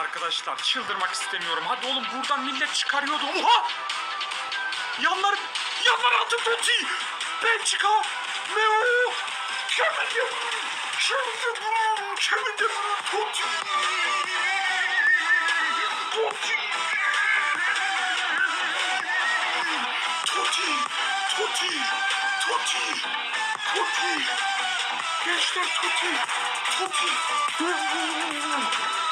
Arkadaşlar çıldırmak istemiyorum. Hadi oğlum buradan millet çıkarıyordu. Oha! Yanlar, yanlar altı Totti. Belçika, Meo, Kevin De Bruyne, Kevin De Bruyne, Kevin De Bruyne, Totti. Totti. Totti, Totti, Totti, Totti. Gençler Totti, Totti. Totti,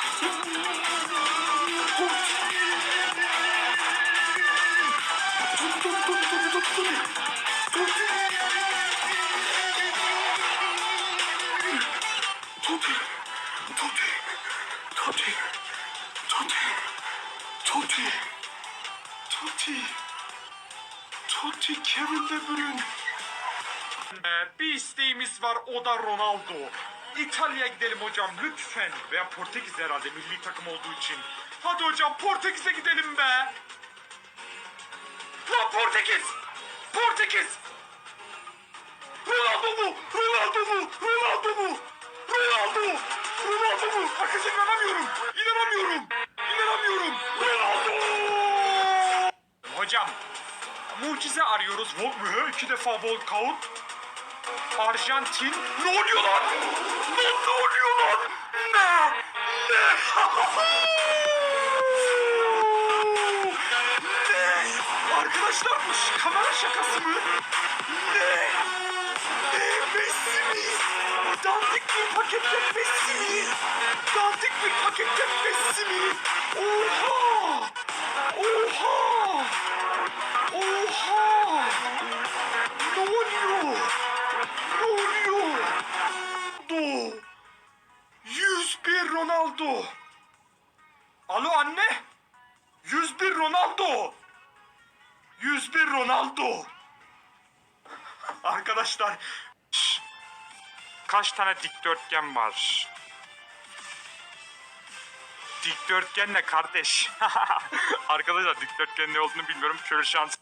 Totti, Kevin De Bruyne. Ee, isteğimiz var o da Ronaldo. İtalya'ya gidelim hocam lütfen. Veya Portekiz herhalde milli takım olduğu için. Hadi hocam Portekiz'e gidelim be. Lan Portekiz! Portekiz! Ronaldo mu? Ronaldo mu? Ronaldo mu? Ronaldo! Ronaldo mu? Arkadaşlar inanamıyorum. İnanamıyorum. İnanamıyorum. Ronaldo! Hocam mucize arıyoruz. Vol- İki defa walkout. Arjantin. Ne oluyor lan? Ne, ne oluyor lan? Ne? Ne? ne? Arkadaşlar bu kamera şakası mı? Ne? Ne? Messi mi? Dandik bir pakette Messi mi? Dandik bir pakette Messi mi? Oha! Ronaldo! Alo anne? 101 Ronaldo! 101 Ronaldo! Arkadaşlar kaç tane dikdörtgen var? Dikdörtgen ne kardeş? Arkadaşlar dikdörtgen ne olduğunu bilmiyorum. Şöyle şans